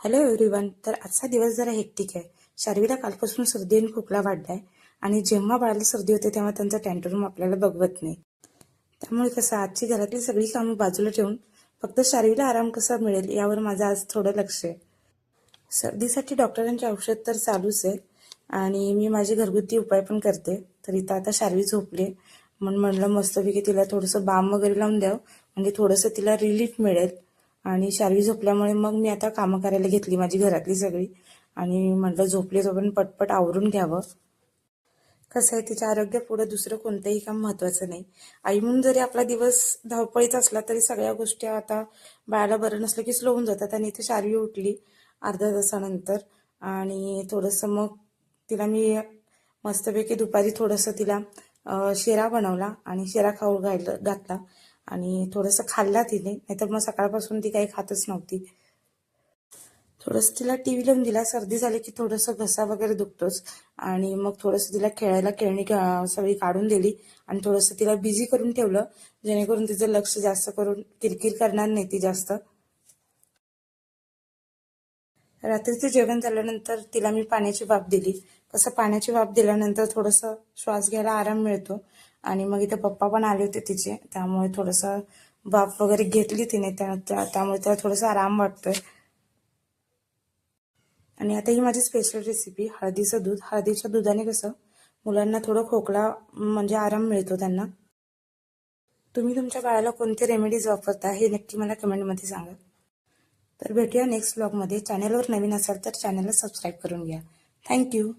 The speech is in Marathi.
हॅलो एव्हरीवन तर आजचा दिवस जरा हेक्टिक आहे. शार्वीला कालपासून सर्दी आणि खोकला वाढलाय आणि जेव्हा बाळाला सर्दी होते तेव्हा त्यांचा टँटरूम आपल्याला बघवत नाही. त्यामुळे कसं आजची घरातली सगळी कामं बाजूला ठेवून फक्त शार्वीला आराम कसा मिळेल यावर माझं आज थोडं लक्ष आहे. सर्दीसाठी डॉक्टरांचे औषध तर चालूच आहे आणि मी माझे घरगुती उपाय पण करते. तर इथं आता शार्वी झोपले म्हणून म्हणलं मस्तपैकी तिला थोडंसं बाम वगैरे लावून द्यावं. म्हणजे थोडंसं तिला रिलीफ मिळेल. आणि शार्वी झोपल्यामुळे मग मी आता कामं करायला घेतली माझी घरातली सगळी. आणि म्हटलं झोपली तो पण पटपट आवरून घ्यावं. कसं आहे तिच्या आरोग्यापुढे दुसरं कोणतंही काम महत्वाचं नाही. आई म्हणून जरी आपला दिवस धावपळीत असला तरी सगळ्या गोष्टी आता बाळाला बरं नसलं की स्लो होऊन जातात. आणि इथे शार्वी उठली अर्ध्या तासानंतर आणि थोडंसं मग तिला मी मस्तपैकी दुपारी थोडंसं तिला शेरा शिरा बनवला आणि शिरा खाऊ घाल घातला. आणि थोडंसं खाल्ला तिने. नाहीतर मग सकाळपासून ती काही खातच नव्हती. थोडंसं तिला टी व्ही लावून दिला. सर्दी झाली की थोडंसं घसा वगैरे दुखतोच. आणि मग थोडंसं तिला खेळायला खेळणी का- सगळी काढून दिली. आणि थोडंसं तिला बिझी करून ठेवलं जेणेकरून तिचं लक्ष जास्त करून किरकिर करणार नाही ती जास्त. रात्रीचं जेवण झाल्यानंतर तिला मी पाण्याची वाफ दिली. कसं पाण्याची वाफ दिल्यानंतर थोडंसं श्वास घ्यायला आराम मिळतो. आणि मग इथे पप्पा पण आले होते तिचे. त्यामुळे थोडंसं बाप वगैरे घेतली तिने. त्या त्यामुळे त्याला थोडंसं आराम वाटतोय. आणि आता ही माझी स्पेशल रेसिपी हळदीचं दूध. हळदीच्या दुधाने कसं मुलांना थोडं खोकला म्हणजे आराम मिळतो त्यांना. तुम्ही तुमच्या बाळाला कोणते रेमेडीज वापरता हे नक्की मला कमेंटमध्ये सांगा. तर भेटूया नेक्स्ट ब्लॉगमध्ये चॅनलवर नवीन असाल तर चॅनलला सबस्क्राईब करून घ्या. थँक्यू